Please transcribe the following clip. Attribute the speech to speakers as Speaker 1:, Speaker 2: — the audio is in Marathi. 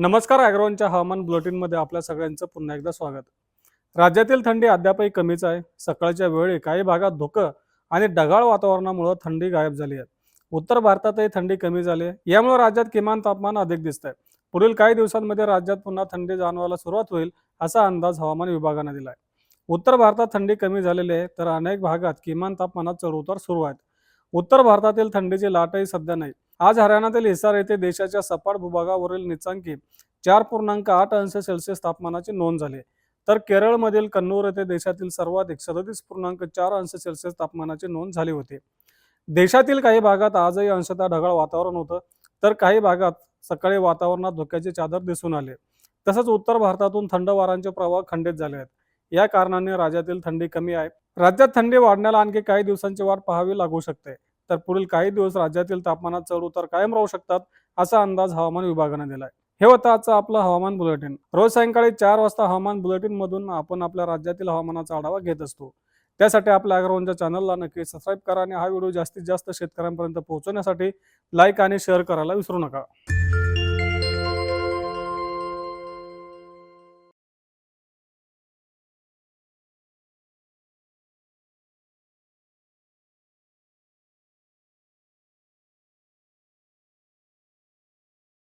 Speaker 1: नमस्कार अॅग्रोनच्या हवामान बुलेटिनमध्ये आपल्या सगळ्यांचं पुन्हा एकदा स्वागत. राज्यातील थंडी अद्यापही कमीच आहे. सकाळच्या वेळी काही भागात धुकं आणि ढगाळ वातावरणामुळे थंडी गायब झाली आहे. उत्तर भारतातही थंडी कमी झाली आहे. यामुळे राज्यात किमान तापमान अधिक दिसत आहे पुढील काही दिवसांमध्ये राज्यात पुन्हा थंडी जाणवायला सुरुवात होईल असा अंदाज हवामान विभागाने दिला आहे उत्तर भारतात थंडी कमी झालेली आहे तर अनेक भागात किमान तापमानात चढउतार सुरू आहेत. उत्तर भारतातील थंडीची लाटही सध्या नाही. आज हरियाणातील हिसार येथे देशाच्या सपाट भूभागावरील निचांकी चार पूर्णांक आठ अंश सेल्सिअस तापमानाची नोंद झाली तर केरळमधील कन्नूर येथे देशातील सर्वाधिक सदतीस पूर्णांक चार अंश सेल्सिअस तापमानाची नोंद झाली होती. देशातील काही भागात आजही अंशतः ढगाळ वातावरण होतं. तर काही भागात सकाळी वातावरणात धोक्याची चादर दिसून आले. तसंच उत्तर भारतातून थंड वारांचे प्रवाह खंडित झाले आहेत. या कारणाने राज्यातील थंडी कमी आहे. राज्यात थंडी वाढण्याला आणखी काही दिवसांची वाट पाहावी लागू शकते. तर पुढील काही दिवस राज्यातील तापमानात चढ उतार कायम राहू शकतात असा अंदाज हवामान विभागाने दिलाय. हे होतं आजचं आपलं हवामान बुलेटिन. रोज सायंकाळी चार वाजता हवामान बुलेटिन मधून आपण आपल्या राज्यातील हवामानाचा आढावा घेत असतो. त्यासाठी आपल्या अग्रवनच्या चॅनलला नक्की सबस्क्राईब करा आणि हा व्हिडिओ जास्तीत जास्त शेतकऱ्यांपर्यंत पोहोचवण्यासाठी लाईक आणि शेअर करायला विसरू नका.